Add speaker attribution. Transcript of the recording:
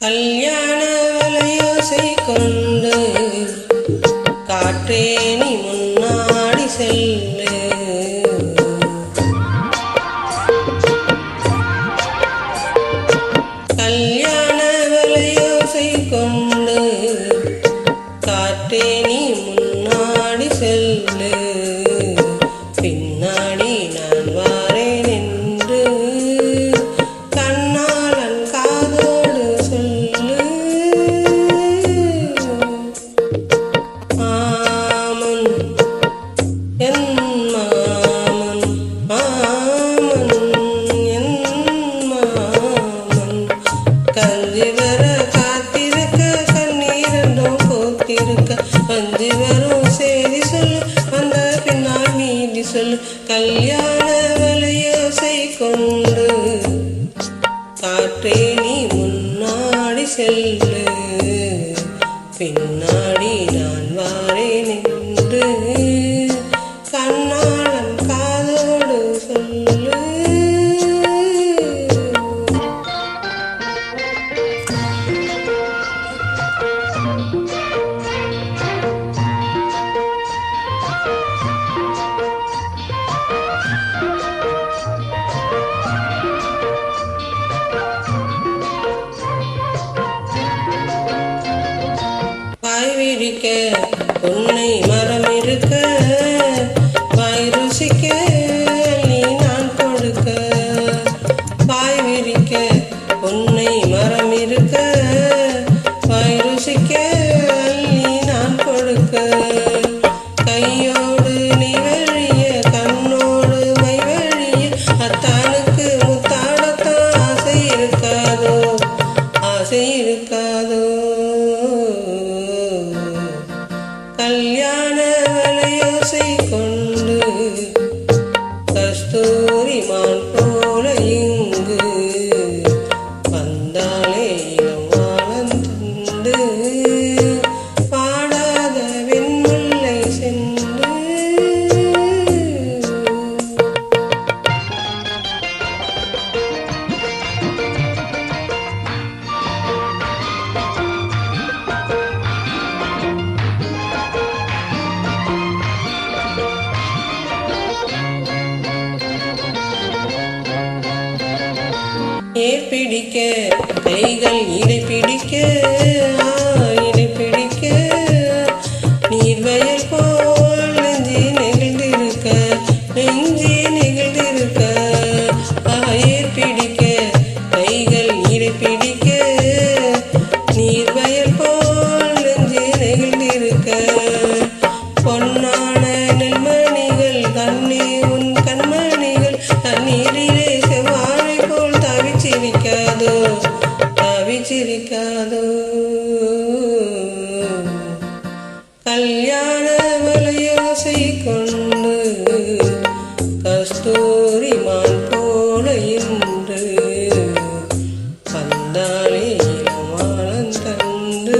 Speaker 1: கல்யாண வலையோசை கொண்டு காற்றேனி முன்னாடி செல்லு கல்யாண வலையோசை கொண்டு காற்றேனி இருக்க வந்து வரும் செய்தி சொல்லு. வந்த பின்னால் மீதி சொல்லு. கல்யாண வலையோசை கொண்டு. காற்றே நீ முன்னாடி செல்லு. பின்னாடி நான் வாரே நின்று. வாய் விரிக்க உன்னை மரம் இருக்க ஆசை கொண்டு கஸ்தூரி மான் போல ஏர் பிடிக்க கைகள் இறை பிடிக்க இறை பிடிக்க நீர்வயல் போல் நெஞ்சி நெகிழ்ந்திருக்க நெஞ்சி நெகிழ்ந்திருக்க ஏர் பிடிக்க கைகள் இறை பிடிக்க இருக்காதோ கல்யாண வலையோசை கொண்டு கஸ்தூரி மான் போல இன்று வந்தாலே ஆனந்தண்டு